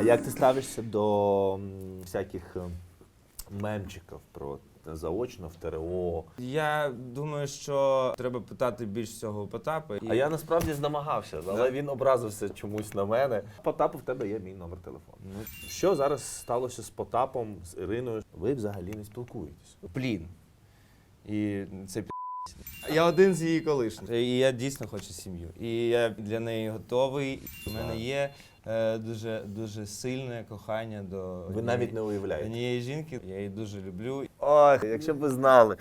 А як ти ставишся до м, всяких е, мемчиків про заочно в ТРО? Я думаю, що треба питати більш всього у Потапа. І А я насправді намагався, але він образився чомусь на мене. Потапу, в тебе є мій номер телефону. Ну, Що зараз сталося з Потапом, з Іриною? Ви взагалі не спілкуєтесь. плін. І це пі***. Я один з її колишніх. І я дійсно хочу сім'ю. І я для неї готовий. У мене є е, дуже дуже сильне кохання до Ви однієї- навіть не уявляєте. однієї жінки. Я її дуже люблю. Ох, якщо б ви знали.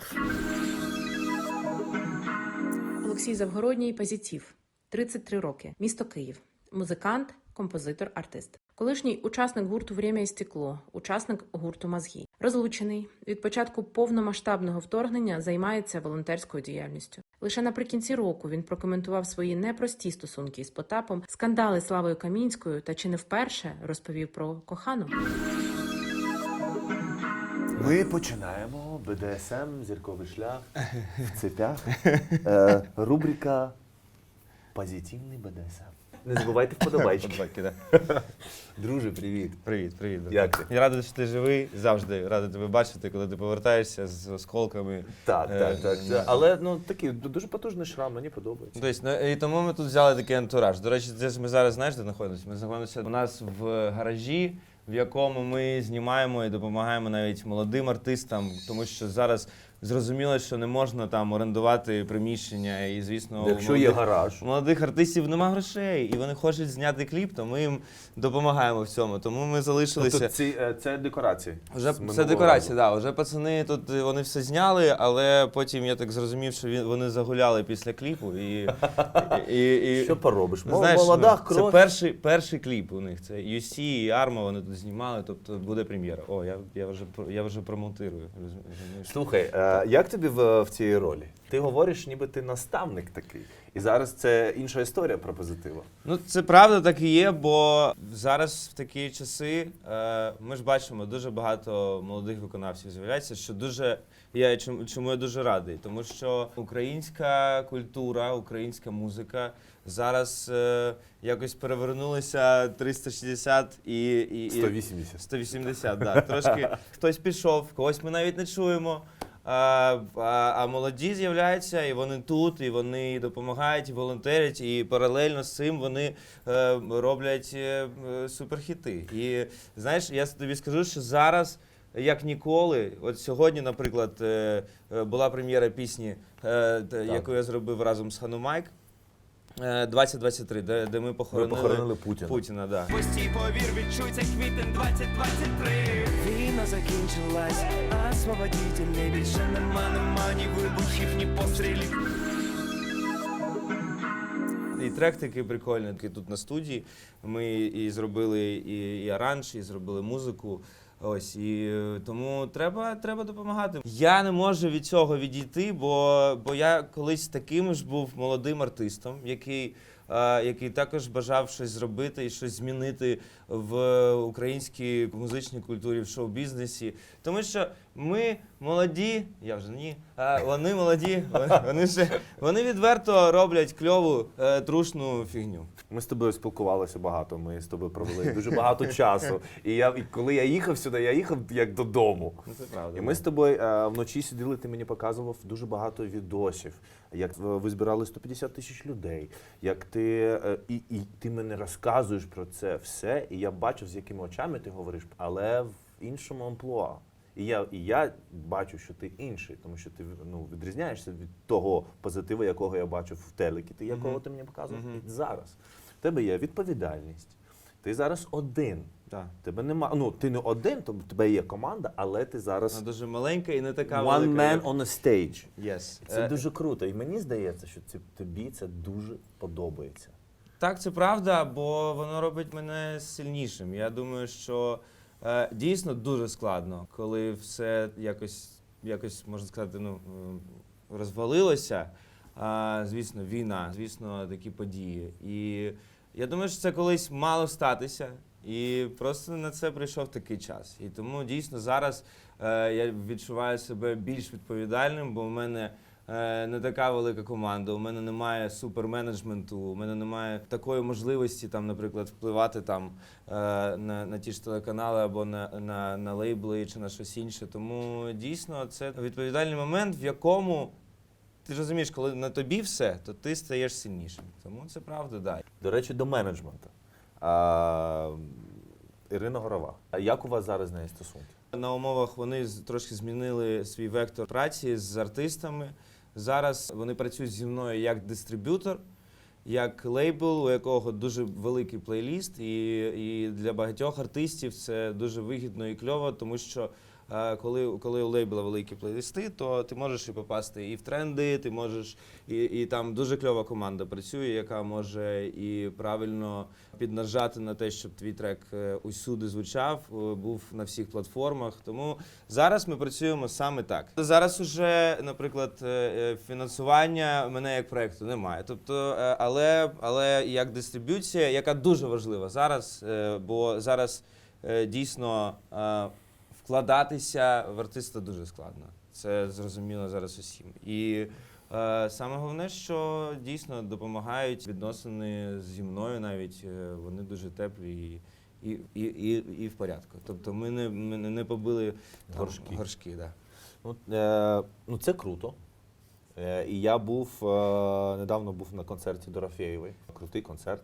Олексій Завгородній Позитив, 33 роки, місто Київ, музикант, композитор, артист. Колишній учасник гурту Время і стекло, учасник гурту Мозгі. Розлучений від початку повномасштабного вторгнення займається волонтерською діяльністю. Лише наприкінці року він прокоментував свої непрості стосунки із Потапом, скандали Славою Камінською та чи не вперше розповів про кохану. Ми починаємо БДСМ, зірковий шлях в цепях. Е, рубрика Позитивний БДСМ. Не забувайте вподобайки. Друже, привіт. Привіт, привіт. Як ти? Я радий, що ти живий. Завжди радий тебе бачити, коли ти повертаєшся з осколками. Так, Е, так, так. так. Але ну такий дуже потужний шрам, мені подобається. Тобто, ну, і тому ми тут взяли такий антураж. До речі, це ж ми зараз знаєш, де знаходимося? Ми знаходимося у нас в гаражі, в якому ми знімаємо і допомагаємо навіть молодим артистам, тому що зараз зрозуміло, що не можна там орендувати приміщення. І звісно, Якщо є гараж, у молодих артистів нема грошей, і вони хочуть зняти кліп, то ми їм допомагаємо в цьому. Тому ми залишилися. тобто ці, е, це декорації. Вже це разу. да. Вже пацани тут е, вони все зняли, але потім я так зрозумів, що вони загуляли після кліпу. І, і, і, і Що поробиш? знаєш, Молода ну, кров. Це перший, перший кліп у них. Це UC і Арма, вони тут знімали, тобто буде прем'єра. О, я, я вже я вже промонтирую. Слухай, е, як тобі в, в цій ролі? Ти говориш, ніби ти наставник такий. І зараз це інша історія про позитива. Ну, це правда так і є, бо зараз в такі часи е, ми ж бачимо дуже багато молодих виконавців з'являється, що дуже я чому, чому я дуже радий, тому що українська культура, українська музика зараз е, якось перевернулися 360 і, і, і 180. 180, так. Трошки хтось пішов, когось ми навіть не чуємо. А, а, а молоді з'являються, і вони тут, і вони допомагають, і волонтерять, і паралельно з цим вони е, роблять е, суперхіти. І знаєш, я тобі скажу, що зараз, як ніколи, от сьогодні, наприклад, е, була прем'єра пісні, е, т- яку я зробив разом з Ханумайк. е, 2023, де, де ми Ми похоронили, похоронили Путіна. Путіна да. Постій повір, відчуйся квітень 2023 Війна закінчилась, а освободітелей більше нема, нема ні вибухів, ні пострілів І трек такий прикольний, який тут на студії. Ми і зробили і, і аранж, і зробили музику. Ось і е, тому треба, треба допомагати. Я не можу від цього відійти, бо, бо я колись таким ж був молодим артистом, який, який також бажав щось зробити і щось змінити в українській музичній культурі, в шоу-бізнесі. Тому що ми молоді, я вже ні, а вони молоді, вони- вони ще вони відверто роблять кльову е, трушну фігню. Ми з тобою спілкувалися багато. Ми з тобою провели дуже багато часу. І я і коли я їхав сюди, я їхав як додому. Ну це правда. І ми з тобою е, вночі сиділи, ти мені показував дуже багато відосів, як е, ви збирали 150 тисяч людей, як ти е, і, і ти мене розказуєш про це все, і я бачив, з якими очами ти говориш, але в іншому амплуа. І я, і я бачу, що ти інший, тому що ти ну, відрізняєшся від того позитиву, якого я бачив в телекі, ти якого Мгм. ти мені показував Мгм. і зараз. В тебе є відповідальність. Ти зараз один. Так. Тебе нема. Ну, ти не один, то в тебе є команда, але ти зараз Вона дуже маленька і не така one велика. man on a stage. Yes. Це Е, дуже круто. І мені здається, що це, тобі це дуже подобається. Так, це правда, бо воно робить мене сильнішим. Я думаю, що дійсно дуже складно, коли все якось, якось можна сказати, ну, е, розвалилося. Звісно, війна, звісно, такі події. І я думаю, що це колись мало статися. І просто на це прийшов такий час. І тому дійсно зараз е, я відчуваю себе більш відповідальним, бо в мене е, не така велика команда. У мене немає суперменеджменту, у мене немає такої можливості, там, наприклад, впливати там е, на, на ті ж телеканали або на, на, на лейбли чи на щось інше. Тому дійсно це відповідальний момент, в якому ти ж розумієш, коли на тобі все, то ти стаєш сильнішим. Тому це правда, да. До речі, до менеджменту. А, Ірина Горова. А як у вас зараз з нею стосунки? На умовах вони трошки змінили свій вектор праці з артистами. Зараз вони працюють зі мною як дистриб'ютор, як лейбл, у якого дуже великий плейліст, і, і для багатьох артистів це дуже вигідно і кльово, тому що. Коли, коли у лейбла великі плейлисти, то ти можеш і попасти і в тренди, ти можеш, і, і там дуже кльова команда працює, яка може і правильно піднажати на те, щоб твій трек е, усюди звучав, е, був на всіх платформах. Тому зараз ми працюємо саме так. Зараз уже, наприклад, е, фінансування мене як проекту немає. Тобто, але, але як дистриб'юція, яка дуже важлива зараз, бо зараз дійсно вкладатися в артиста дуже складно. Це зрозуміло зараз усім. І е, саме головне, що дійсно допомагають відносини зі мною навіть е, вони дуже теплі і, і, і, і, і в порядку. Тобто ми не, ми не не побили там, Горшки. горшки да. Ну, е, ну це круто. Е, і я був е, недавно був на концерті Дорофєєвої. Крутий концерт.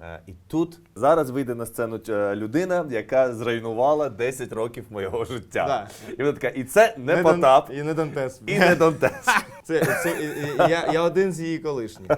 Е, і тут зараз вийде на сцену е, людина, яка зруйнувала 10 років моєго життя. Да. І вона така, і це не Потап, І не Дантес. і не Донтес. Це, це, я, я один з її колишніх.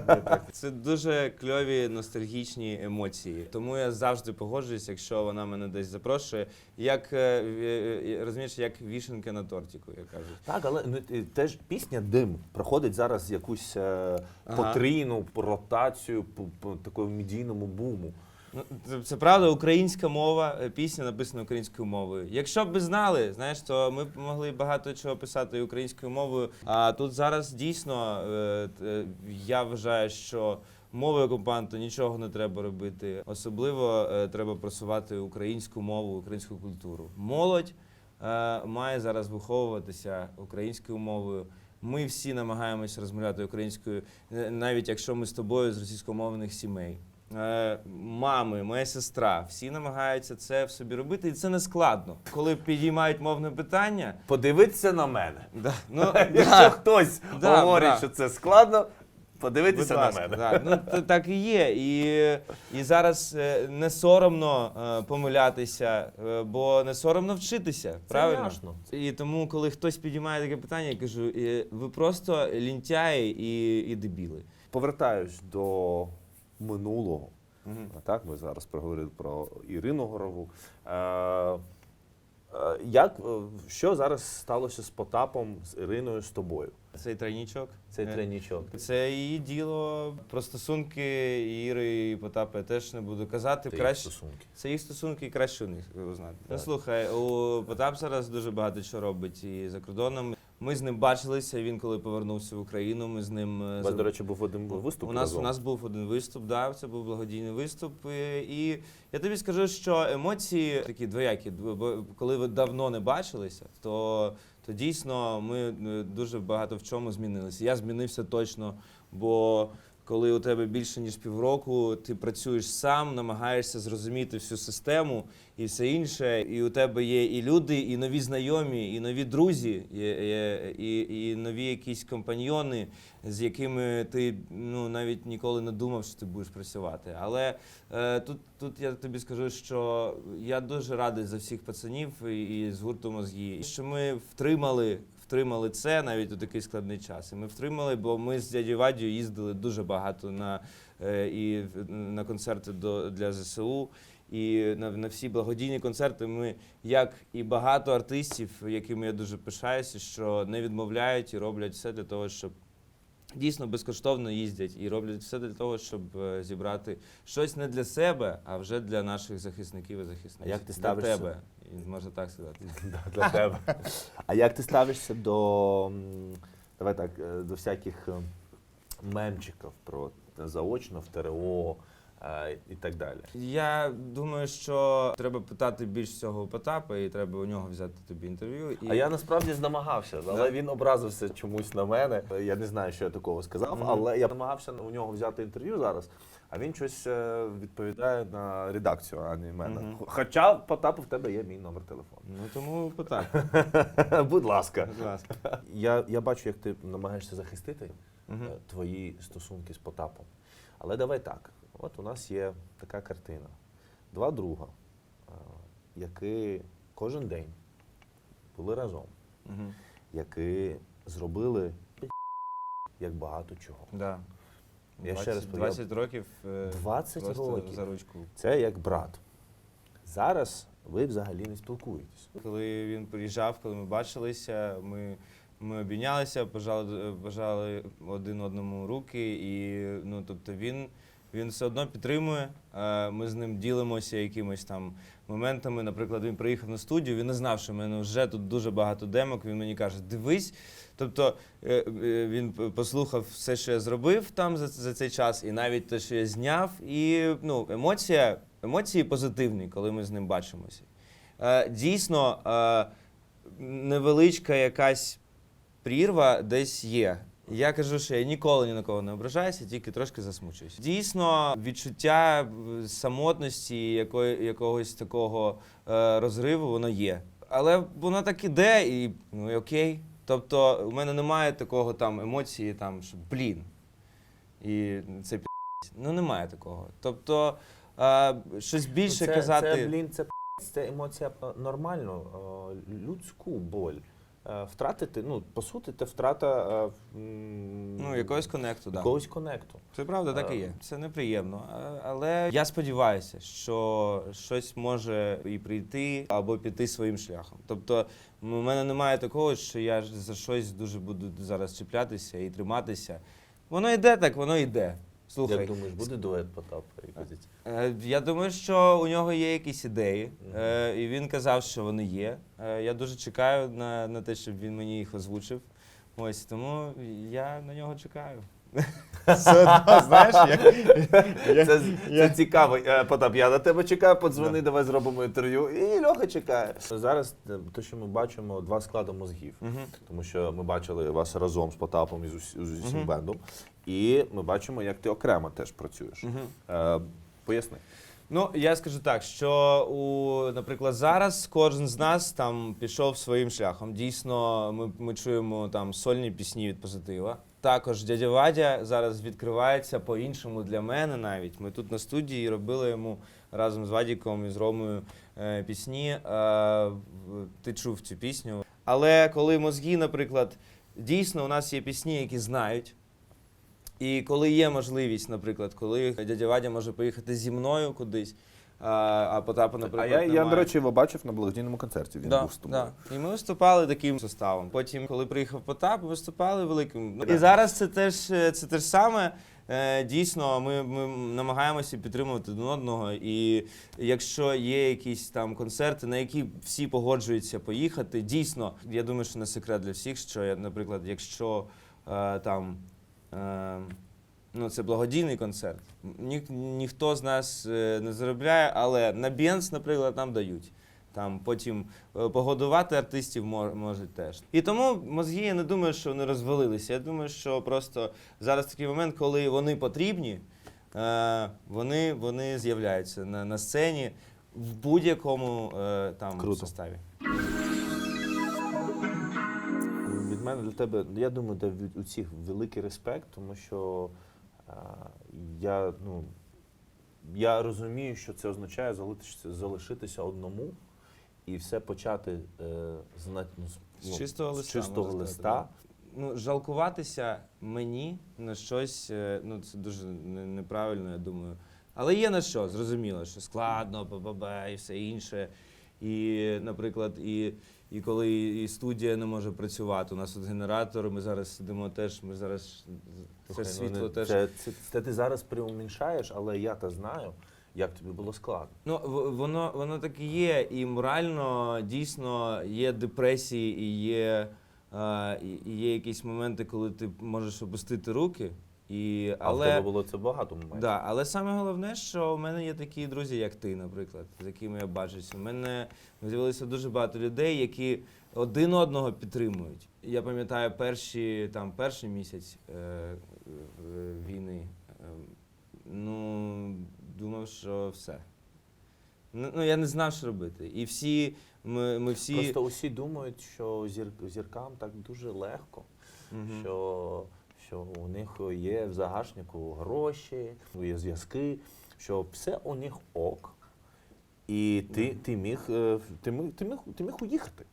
Це дуже кльові ностальгічні емоції. Тому я завжди погоджуюсь, якщо вона мене десь запрошує, як е, е, е, розумієш, як вішенка на тортику, як кажуть. Так, але ну, теж пісня Дим проходить зараз якусь Ага. потрійну ротацію по, по такому медійному буму. Ну, це, правда, українська мова, е, пісня написана українською мовою. Якщо б ви знали, знаєш, то ми б могли багато чого писати українською мовою. А тут зараз дійсно е, т- я вважаю, що мовою окупанту нічого не треба робити. Особливо е, треба просувати українську мову, українську культуру. Молодь е, має зараз виховуватися українською мовою. Ми всі намагаємося розмовляти українською, е, навіть якщо ми з тобою з російськомовних сімей. Е, Мами, моя сестра, всі намагаються це в собі робити, і це не складно. Коли підіймають мовне питання, Подивитися на мене. да, ну, Якщо да, хтось Да, говорить, да. що це складно, подивитися на мене. да. Ну, так і є. І, і зараз е, не соромно е, помилятися, бо не соромно вчитися. Правильно? ясно. І тому, коли хтось підіймає таке питання, я кажу: «Е, ви просто лінтяї і, і дебіли. Повертаюсь до минулого. А Так, ми зараз проговорили про Ірину Горову. Е, е, як, е, що зараз сталося з Потапом, з Іриною, з тобою? Цей тройнічок. Цей Е, тренічок. Це її діло. Про стосунки Іри і Потапа я теж не буду казати. Це Краще їх стосунки. це їх стосунки і краще у них узнати. Ну слухай, у Потап зараз дуже багато чого робить і за кордоном. Ми з ним бачилися. Він коли повернувся в Україну. Ми з ним е, У вас, до речі, був один виступ. у нас, разом. у нас був один виступ, да, це був благодійний виступ. І, і я тобі скажу, що емоції такі двоякі. Дв- Бо коли ви давно не бачилися, то, то дійсно ми е, дуже багато в чому змінилися. Я змінився точно, бо коли у тебе більше ніж півроку, ти працюєш сам, намагаєшся зрозуміти всю систему і все інше. І у тебе є і люди, і нові знайомі, і нові друзі, і, і, і, нові якісь компаньйони, з якими ти ну навіть ніколи не думав, що ти будеш працювати. Але е, тут, тут я тобі скажу, що я дуже радий за всіх пацанів і, і з гурту мозгі, що ми втримали. Втримали це навіть у такий складний час. І ми втримали, бо ми з дядю Вадю їздили дуже багато на, е, і на концерти до, для ЗСУ. І на, на всі благодійні концерти ми, як і багато артистів, якими я дуже пишаюся, що не відмовляють і роблять все для того, щоб дійсно безкоштовно їздять і роблять все для того, щоб е, зібрати щось не для себе, а вже для наших захисників і захисниць. А як ти для тебе, можна так сказати. Для тебе. А як ти ставишся до, м, давай так, е, до всяких е, мемчиків про заочно в ТРО, е, і так далі. Я думаю, що треба питати більш всього у Потапа, і треба у нього взяти тобі інтерв'ю. І... А я насправді намагався, але він образився чомусь на мене. Я не знаю, що я такого сказав, але я намагався у нього взяти інтерв'ю зараз. А він щось е, відповідає на редакцію, а не мене. Мгм. Хоча Потап, в тебе є мій номер телефону. Ну тому Потап, Будь ласка. будь ласка. Я, я бачу, як ти намагаєшся захистити Мгм. е, твої стосунки з Потапом. Але давай так. От у нас є така картина. Два друга, е, які кожен день були разом, Мгм. які зробили як багато чого. Да. Я ще раз 20 років. е, 20 просто років. за ручку. Це як брат. Зараз ви взагалі не спілкуєтесь. Коли він приїжджав, коли ми бачилися, ми, ми обійнялися, пожали, пожали один одному руки, і ну, тобто він, він все одно підтримує. Е, Ми з ним ділимося якимись там моментами. Наприклад, він приїхав на студію, він не знав, що в мене вже тут дуже багато демок. Він мені каже: дивись. Тобто е, е, він послухав все, що я зробив там за, за цей час, і навіть те, що я зняв. І ну, емоція, емоції позитивні, коли ми з ним бачимося. Дійсно, невеличка якась прірва десь є. Я кажу, що я ніколи ні на кого не ображаюся, тільки трошки засмучуюсь. Дійсно, відчуття е, самотності, якої, якогось такого е, розриву, воно є. Але воно так іде, і ну і окей. Тобто, у мене немає такого там емоції, там, що блін. І це пі***. Ну, немає такого. Тобто, е, щось більше це, казати. Це, блін, це, п***, це емоція е, нормальну, е, людську боль. Е, Втратити, ну, по суті, це втрата е, Ну, якогось коннекту, да. якогось конекту. Це правда, так і Е. є. Це неприємно. Але я сподіваюся, що щось може і прийти або піти своїм шляхом. Тобто, у мене немає такого, що я за щось дуже буду зараз чіплятися і триматися. Воно йде так, воно йде. Слухай, Як думаєш, буде дует Потапа і позиція? Е, Я думаю, що у нього є якісь ідеї, е, і він казав, що вони є. Е, Я дуже чекаю на, на те, щоб він мені їх озвучив. Ось тому я на нього чекаю. Все знаєш, як, Це, це цікаво. Е, Потап, я на тебе чекаю, подзвони, давай зробимо інтерв'ю. І Льоха чекає. Зараз е, те, що ми бачимо, два склади мозгів. Тому що ми бачили вас разом з Потапом і з, усі- з усім бендом. І ми бачимо, як ти окремо теж працюєш. Е, поясни. Ну, я скажу так, що у, наприклад, зараз кожен з нас там пішов своїм шляхом. Дійсно, ми, ми чуємо там сольні пісні від позитива. Також дядя Вадя зараз відкривається по-іншому для мене навіть. Ми тут на студії робили йому разом з Вадіком і з Ромою е, пісні. Е, ти чув цю пісню. Але коли мозги, наприклад, дійсно у нас є пісні, які знають. І коли є можливість, наприклад, коли дядя Вадя може поїхати зі мною кудись, а, а Потапа, наприклад, а я, я, до речі, його бачив на благодійному концерті. Він да, був з тобою. Да. І ми виступали таким составом. Потім, коли приїхав Потап, виступали великим. Да. І зараз це теж е, це те ж саме. Е, Дійсно, ми, ми намагаємося підтримувати один одного. І якщо є якісь там концерти, на які всі погоджуються поїхати, дійсно, я думаю, що не секрет для всіх, що я, наприклад, якщо е, там. Е, Ну, це благодійний концерт. Ні, ніхто з нас е, не заробляє, але на Бенц, наприклад, нам дають. Там потім е, погодувати артистів можуть теж. І тому мозги, я не думаю, що вони розвалилися. Я думаю, що просто зараз такий момент, коли вони потрібні, вони, вони з'являються на, на сцені в будь-якому там Круто. составі. Мене для тебе, я думаю, де від усіх великий респект, тому що е, я, ну, я розумію, що це означає залишитися, залишитися одному і все почати е, з, ну, з- ну, чистого з листа, чистого можна листа. сказати, Ну, жалкуватися мені на щось, е, ну це дуже не- неправильно, я думаю. Але є на що, зрозуміло, що складно, ба-ба-ба і все інше. І, наприклад, і, і коли і студія не може працювати, у нас тут генератор, ми зараз сидимо теж, ми зараз це ну, світло теж. Це, це, це ти зараз приуміншаєш, але я та знаю, як тобі було складно. Ну, в- воно, воно так і є. І морально дійсно є депресії, і є, е, і є якісь моменти, коли ти можеш опустити руки. І, Але... А в тебе було це багато моментів. да, але саме головне, що в мене є такі друзі, як ти, наприклад, з якими я бачуся. У мене з'явилося дуже багато людей, які один одного підтримують. Я пам'ятаю перші, там, перший місяць е, е, війни. Е, ну, думав, що все. Ну, ну, я не знав, що робити. І всі, ми, ми всі. Просто усі думають, що зір... зіркам так дуже легко, Мгм. що, що у них є в загашнику гроші, є зв'язки, що все у них ок. І ти, ти, міг, е, ти, міг, ти, міг, ти міг уїхати.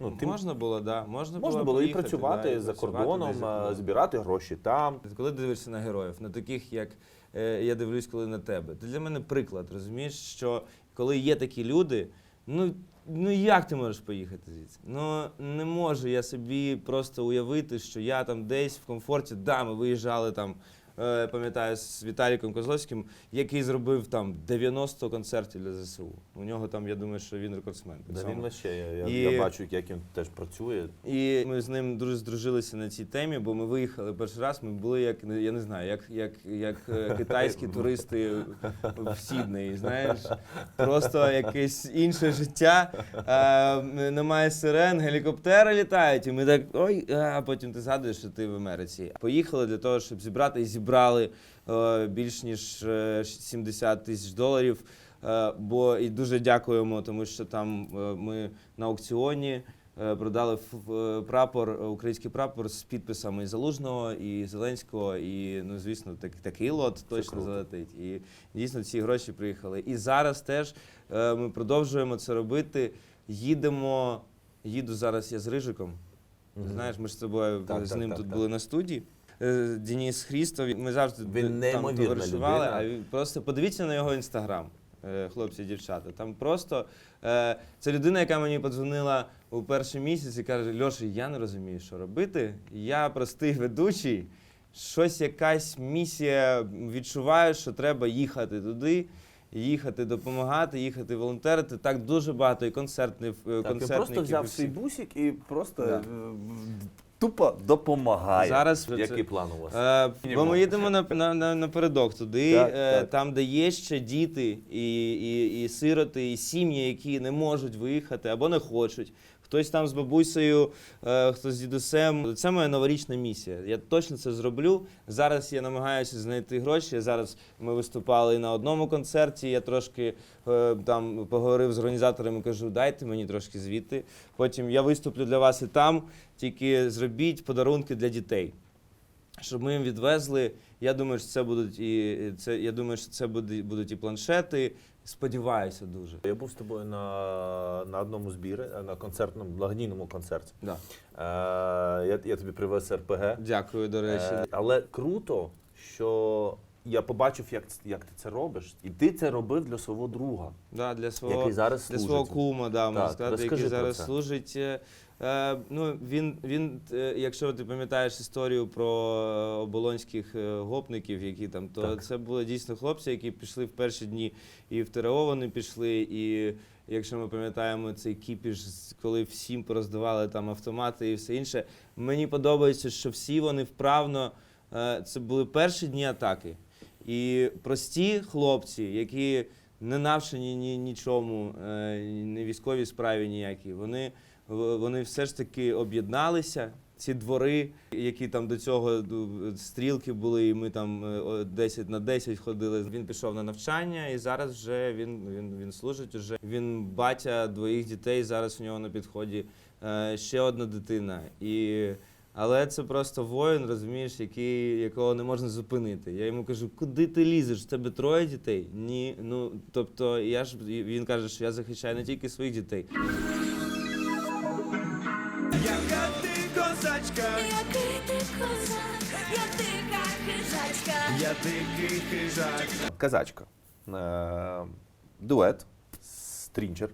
Ну, ти можна було, да. Можна, можна було і працювати да, і за кордоном, за е, збирати гроші там. Коли дивишся на героїв, на таких, як е, я дивлюсь, коли на тебе, ти для мене приклад, розумієш, що коли є такі люди, ну, ну як ти можеш поїхати звідси? Ну не можу я собі просто уявити, що я там десь в комфорті, да, ми виїжджали там. Е, Пам'ятаю з Віталіком Козловським, який зробив там 90 концертів для ЗСУ. У нього там, я думаю, що він рекордсмен. Да, він вообще, я, І- я бачу, як він теж працює. І ми з ним дуже здружилися на цій темі, бо ми виїхали перший раз. Ми були як я не знаю, як, як, як е, китайські туристи в Сіднеї. Знаєш, просто якесь інше життя. Е, немає сирен, гелікоптери літають, і ми так ой, а потім ти згадуєш, що ти в Америці. Поїхали для того, щоб зібрати і зібрали е, більш ніж е, 70 тисяч доларів. Е, Бо і дуже дякуємо, тому що там е, ми на аукціоні е, продали ф- е, прапор, е, український прапор з підписами і Залужного, і Зеленського, і ну звісно, так, такий лот точно залетить. І дійсно ці гроші приїхали. І зараз теж е, ми продовжуємо це робити. Їдемо. Їду зараз я з Рижиком. Мгм. Знаєш, ми ж з тобою Так, з ним так, тут так. були на студії. Е, Денис Хрістов. Ми завжди Він там товаришували, а він просто подивіться на його інстаграм, е, хлопці дівчата. Там просто е, це людина, яка мені подзвонила у перший місяць і каже: Льоша, я не розумію, що робити. Я простий ведучий. Щось якась місія відчуваю, що треба їхати туди, їхати допомагати, їхати волонтерити. Так дуже багато і концертних Так, він концертників. просто і взяв свій бусик і просто Да. Тупо допомагає. Зараз Який це- план у вас? Е, бо ми їдемо на, на, на, напередок туди, Так, е, так. там, де є ще діти і, і, і сироти, і сім'ї, які не можуть виїхати або не хочуть. Хтось там з бабусею, е, хтось з дідусем. Це моя новорічна місія. Я точно це зроблю. Зараз я намагаюся знайти гроші. Зараз ми виступали на одному концерті. Я трошки е, там поговорив з організаторами, кажу, дайте мені трошки звідти. Потім я виступлю для вас і там. Тільки зробіть подарунки для дітей щоб ми їм відвезли. Я думаю, що це будуть і це. Я думаю, що це будуть і планшети. Сподіваюся дуже. Я був з тобою на, на одному збірі, на концертному, благодійному концерті. Да. Е, я, я тобі привез РПГ. Дякую, до речі. Е, але круто, що я побачив, як, як ти це робиш. І ти це робив для свого друга, да, для свого який зараз для служить. свого кума, да, можна Так, сказати, який зараз служить. Е, ну, він, він, е, якщо ти пам'ятаєш історію про е, оболонських е, гопників, які там, то Так. це були дійсно хлопці, які пішли в перші дні і в ТРО вони пішли, і якщо ми пам'ятаємо цей кіпіш, коли всім пороздавали там автомати і все інше. Мені подобається, що всі вони вправно. е, Це були перші дні атаки. І прості хлопці, які не навчені ні, нічому, е, не військовій справі ніякій, вони, вони все ж таки об'єдналися. Ці двори, які там до цього стрілки були, і ми там е, 10 на 10 ходили. Він пішов на навчання, і зараз вже він, він, він служить. Уже він батя двоїх дітей. Зараз у нього на підході е, ще одна дитина. І але це просто воїн, розумієш, який, якого не можна зупинити. Я йому кажу, куди ти лізеш? В тебе троє дітей? Ні. Ну тобто, я ж він каже, що я захищаю не тільки своїх дітей. Дикий хижак. Казачка. Е, дует. Стрінчер.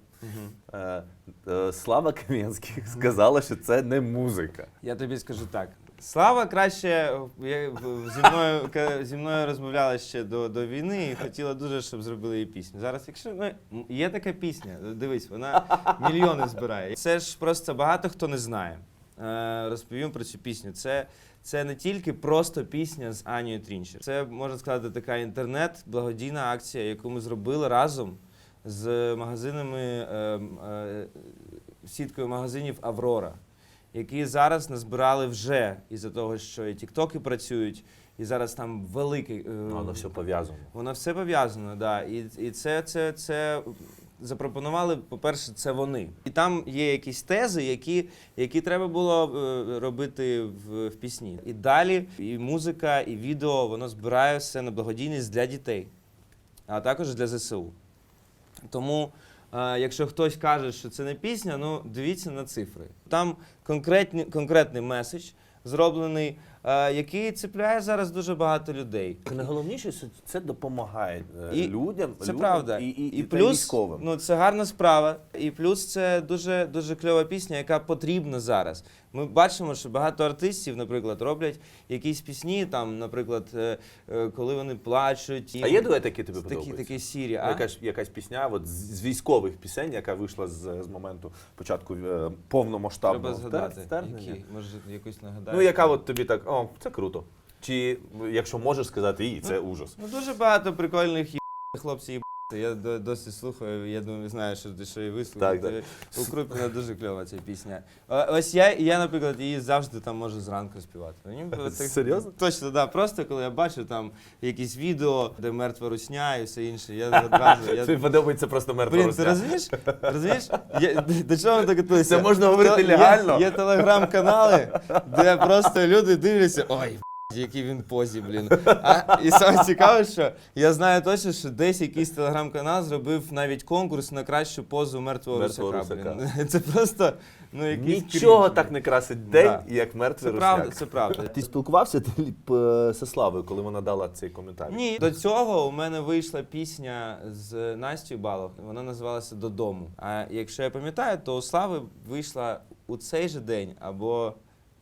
Е, е, Слава Кам'янський сказала, що це не музика. Я тобі скажу так. Слава краще я, зі мною зі мною розмовляла ще до, до війни і хотіла дуже, щоб зробили її пісню. Зараз, якщо ну, є така пісня, дивись, вона мільйони збирає. Це ж просто багато хто не знає. розповім про цю пісню. Це, це не тільки просто пісня з Анією Трінчер. Це можна сказати така інтернет-благодійна акція, яку ми зробили разом з магазинами е, е, сіткою магазинів Аврора, які зараз назбирали вже із-за того, що і тіктоки працюють, і зараз там великий. е, Воно все пов'язано. Воно все пов'язано, да. І, і це, це, це запропонували, по-перше, це вони. І там є якісь тези, які, які треба було е, робити в, в пісні. І далі і музика, і відео, воно збирає все на благодійність для дітей, а також для ЗСУ. Тому, е, якщо хтось каже, що це не пісня, ну дивіться на цифри. Там конкретні, конкретний меседж зроблений, який цепляє зараз дуже багато людей. Найголовніше, що це допомагає е, І людям, Це людям правда. і, і, і, та плюс, військовим. ну це гарна справа. І плюс це дуже дуже кльова пісня, яка потрібна зараз. Ми бачимо, що багато артистів, наприклад, роблять якісь пісні, там, наприклад, е, е, коли вони плачуть. і- А є дует, який тобі такі, такі сірі. А? Якась, якась пісня от, з, військових пісень, яка вийшла з, з моменту початку е, повномасштабного Треба згадати. Які? Може, якусь нагадаєш? Ну, яка от тобі так, о, це круто. Чи якщо можеш сказати, і це ужас. Ну дуже багато прикольних є хлопців. Я до- досі слухаю, я думаю, знаю, що ти що і вислухав. Так, так. У Крупіна дуже кльова ця пісня. Ось я, я, наприклад, її завжди там можу зранку співати. Мені було так- Серйозно? Точно, да. Просто коли я бачу там якісь відео, де мертва русня і все інше, я одразу. Я... Тобі подобається просто мертва Блін, ти русня. розумієш? Розумієш? Я, до чого ми так готуємося? Це можна говорити Є- легально? Є, телеграм-канали, де просто люди дивляться, ой, який він позі, блін. А, і саме цікаве, що я знаю точно, що десь якийсь телеграм-канал зробив навіть конкурс на кращу позу мертвого, Мертвого русака. Блін. Це просто ну, якийсь Нічого крінж, так не красить день, Да. як мертвий Це правда, русняк. це правда. Ти спілкувався п- зі Славою, коли вона дала цей коментар? Ні, до цього у мене вийшла пісня з Настю Балох. Вона називалася Додому. А якщо я пам'ятаю, то у Слави вийшла у цей же день або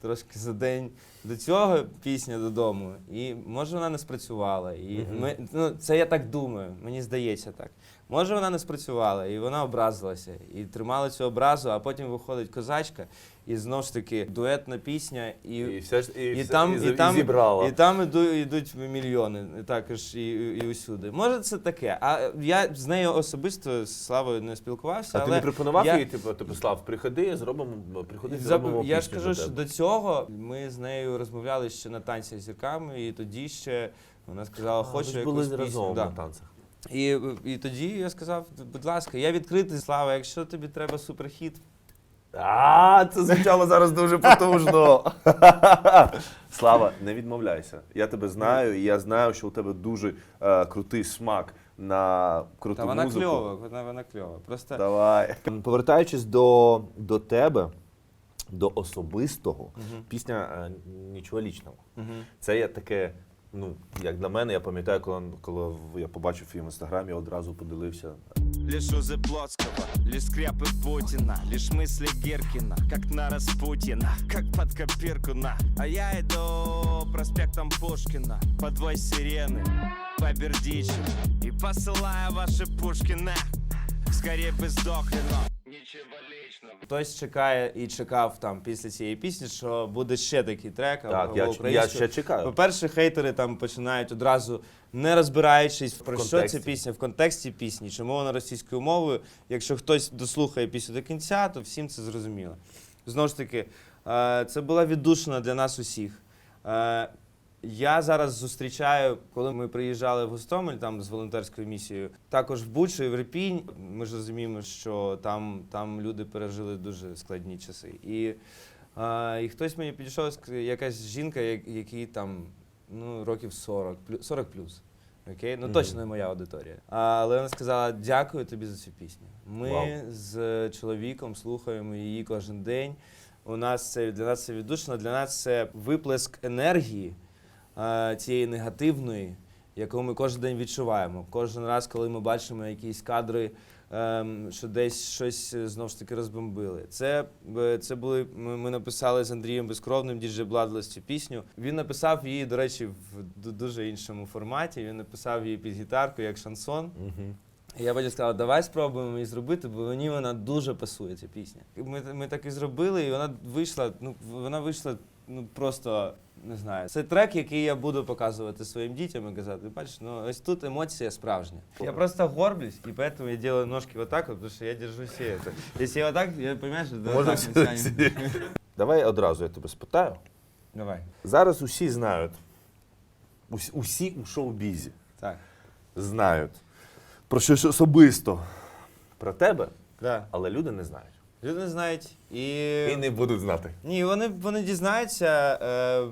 трошки за день до цього пісня додому. І може вона не спрацювала. І ми, ну, це я так думаю, мені здається так. Може вона не спрацювала, і вона образилася, і тримала цю образу, а потім виходить козачка, і знову ж таки дуетна пісня, і, І, все ж, і, і, все- там, і, і, там, зібрала. і там йдуть мільйони, також і, і усюди. Може, це таке. А я з нею особисто з Славою не спілкувався. а ти але не пропонував я, їй, типу, типу, Слав, приходи, зробимо, приходи, зробимо Я ж кажу, що до цього ми з нею розмовляли ще на танці з зірками, і тоді ще вона сказала, А, хочу якусь пісню. разом Да. на танцях. І, і тоді я сказав, будь ласка, я відкритий, Слава, якщо тобі треба суперхіт, А, це звучало зараз дуже потужно. Слава, не відмовляйся. Я тебе знаю, і я знаю, що у тебе дуже е, крутий смак на круту та вона музику. кльова, вона, вона кльова. Просто Давай. Повертаючись до, до тебе, до особистого, пісня е, нічого лічного. Це є таке, ну, як для мене, я пам'ятаю, коли, коли я побачив її в інстаграмі, я одразу подивився. Лишь узы Плотского, лишь скрепы Путина Лишь мысли Гиркина, как на Распутина Как под копирку на А я иду проспектом Пушкина Под вой сирены, по Бердичеву И посылаю ваши Пушкина Скорее бы сдохли, но Ничего личного Хтось чекає і чекав там після цієї пісні, що буде ще такий трек. Так, або я, я українською. ще чекаю. По-перше, хейтери там починають одразу, не розбираючись, про що контексті. ця пісня, в контексті пісні, чому вона російською мовою. Якщо хтось дослухає пісню до кінця, то всім це зрозуміло. Знову ж таки, е, це була віддушина для нас усіх. Е, Я зараз зустрічаю, коли ми приїжджали в Гостомель там з волонтерською місією, також в Бучу і в Репінь. Ми ж розуміємо, що там, там люди пережили дуже складні часи. І, е, і хтось мені підійшов, якась жінка, якій там ну, років 40, плю- 40 плюс. Окей? Ну точно не моя аудиторія. А, Але вона сказала: дякую тобі за цю пісню. Ми Вау. з чоловіком слухаємо її кожен день. У нас це для нас це віддушно, для нас це виплеск енергії цієї негативної, яку ми кожен день відчуваємо. Кожен раз, коли ми бачимо якісь кадри, ем, що десь щось е, знову ж таки розбомбили. Це, е, це були ми, написали з Андрієм Безкровним діджей Бладлес цю пісню. Він написав її, до речі, в дуже іншому форматі. Він написав її під гітарку як шансон. І я потім сказав, давай спробуємо її зробити, бо мені вона дуже пасує, ця пісня. Ми, ми так і зробили, і вона вийшла, ну, вона вийшла ну, просто, не знаю. Це трек, який я буду показувати своїм дітям і казати, бачиш, ну ось тут емоція справжня. Я просто горблюсь, і поэтому я делаю ножки вот так, вот, потому что я держу все это. Если я вот так, я понимаешь, что вот Можна так всі- мы тянем. Давай одразу я тебе спитаю. Давай. Зараз усі знають, усі, усі у шоу-бізі Так. знають про щось особисто про тебе, Да. але люди не знають. Люди знають і. І не будуть знати. Ні, вони, вони дізнаються. Е,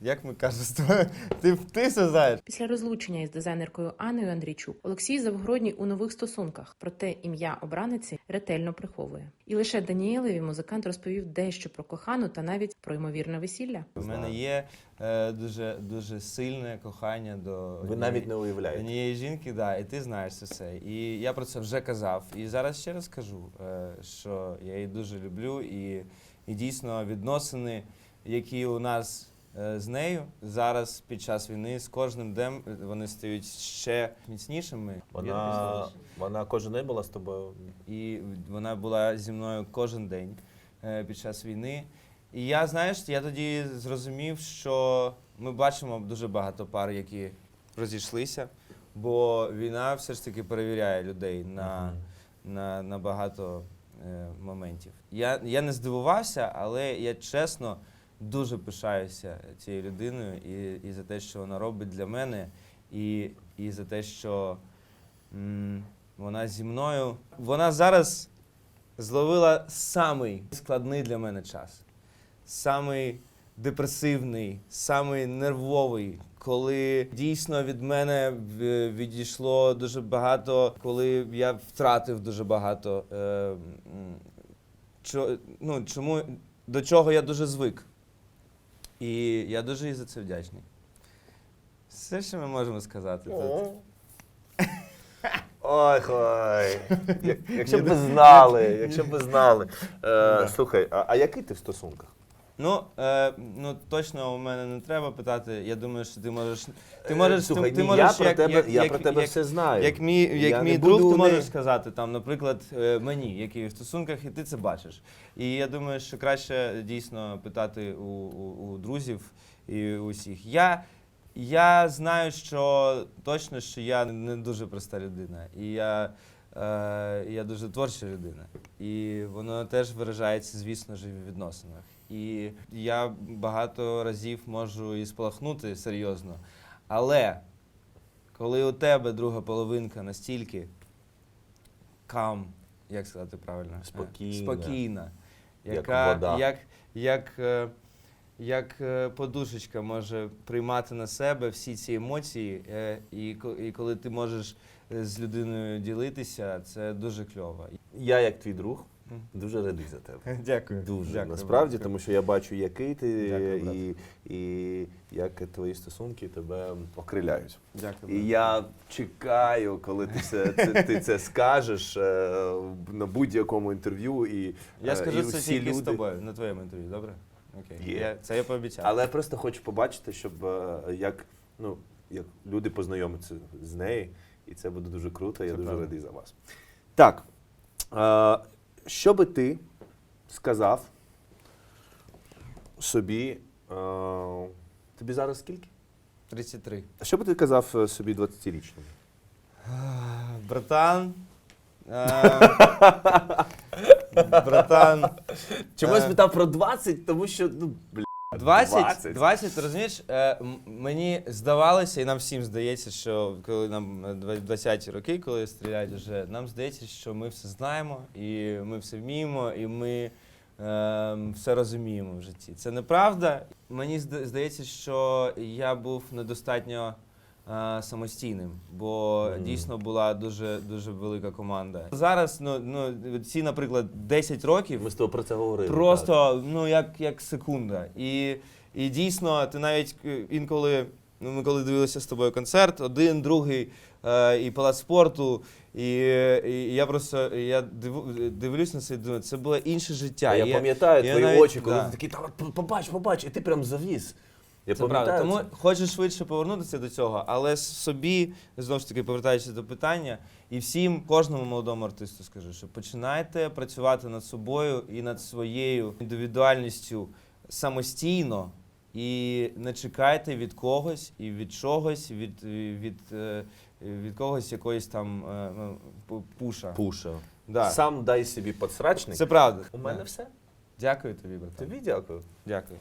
як ми кажемо, ти, ти все знаєш. Після розлучення із дизайнеркою Анною Андрійчук Олексій Завгородній у нових стосунках, проте ім'я обраниці ретельно приховує. І лише Даніелеві музикант розповів дещо про кохану та навіть про ймовірне весілля. У мене є е, дуже, дуже сильне кохання до Ви однієї- навіть не уявляєте. однієї жінки, да, і ти знаєш це все. І я про це вже казав. І зараз ще раз кажу, е, що я її дуже люблю, і, і дійсно відносини, які у нас з нею зараз під час війни, з кожним днем е, вони стають ще міцнішими. Вона, вона кожен день була з тобою. І вона була зі мною кожен день е, під час війни. І я, знаєш, я тоді зрозумів, що ми бачимо дуже багато пар, які розійшлися, бо війна все ж таки перевіряє людей на, на, на багато е, моментів. Я, я не здивувався, але я чесно дуже пишаюся цією людиною і, і за те, що вона робить для мене, і, і за те, що м, вона зі мною. Вона зараз зловила самий складний для мене час. Самий депресивний, самий нервовий, коли дійсно від мене відійшло дуже багато, коли я втратив дуже багато. Е, ну, чому, до чого я дуже звик. І я дуже їй за це вдячний. Все, що ми можемо сказати. тут. Ой, ой. Якщо б ви знали, якщо б ви знали. Е, слухай, а, а який ти в стосунках? Ну, е, ну точно у мене не треба питати. Я думаю, що ти можеш. Ти можеш, Е, Слухай, ти, ти ні, можеш я про як, тебе, як, я як, про тебе як, все знаю. як мій, як Я мій друг, ти не- можеш сказати, там, наприклад, е, мені, який в стосунках, і ти це бачиш. І я думаю, що краще дійсно питати у, у, у друзів і усіх. Я, я знаю, що точно, що я не дуже проста людина. І я, е, я дуже творча людина. І воно теж виражається, звісно ж, в відносинах. І я багато разів можу і спалахнути серйозно. Але коли у тебе друга половинка настільки кам, як сказати правильно? Е, Спокійна. Спокійна. Як Яка, вода. як, як, е, як е, подушечка може приймати на себе всі ці емоції, і, і коли ти можеш з людиною ділитися, це дуже кльово. Я, як твій друг. Дуже радий за тебе. Дякую. Дуже Дякую, насправді, брат. тому що я бачу, який ти Дякую, і, і як твої стосунки тебе окриляють. Дякую. І я чекаю, коли ти це, це, ти це скажеш е, на будь-якому інтерв'ю. І, Я е, скажу і це всі тільки з тобою, на твоєму інтерв'ю, добре? Окей. Є. Я, це я пообіцяв. Але я просто хочу побачити, щоб е, як, ну, як люди познайомляться з нею, і це буде дуже круто. Я Це дуже радий за вас. Так. Е, що би ти сказав собі? Е, тобі зараз скільки? 33. Що би ти казав е, собі 20-річному? Братан. е, Братан. Чомусь Е. про 20? Тому що, ну, бля, 20, 20. 20, ти розумієш, е, м- мені здавалося, і нам всім здається, що коли нам е, дв- 20 роки, коли стріляють вже, нам здається, що ми все знаємо, і ми все вміємо, і ми е, все розуміємо в житті. Це неправда. Мені зда- здається, що я був недостатньо. Е, Самостійним, бо Мгм. дійсно була дуже дуже велика команда. Зараз, ну ну ці, наприклад, 10 років ми з тобою про це говорили. так. Просто ну як, як секунда. І, і дійсно, ти навіть е, інколи, ну ми коли дивилися з тобою концерт, один, другий, е, і палац спорту, і, і я просто я диву, дивлюсь на це і думаю, це було інше життя. А я І пам'ятаю я твої навіть- очі, коли да. ти такий, побач, побач, і ти прям завіз. Я Це правда. Тому хочу швидше повернутися до цього, але собі знову ж таки повертаючись до питання, і всім, кожному молодому артисту скажу, що починайте працювати над собою і над своєю індивідуальністю самостійно. І не чекайте від когось і від чогось, від, від, е, від когось якоїсь там е, ну, пу- пуша. Пуша. Да. Сам дай собі подсрачник. Це правда. У мене Да. все. Дякую тобі, брат. Тобі дякую. Дякую.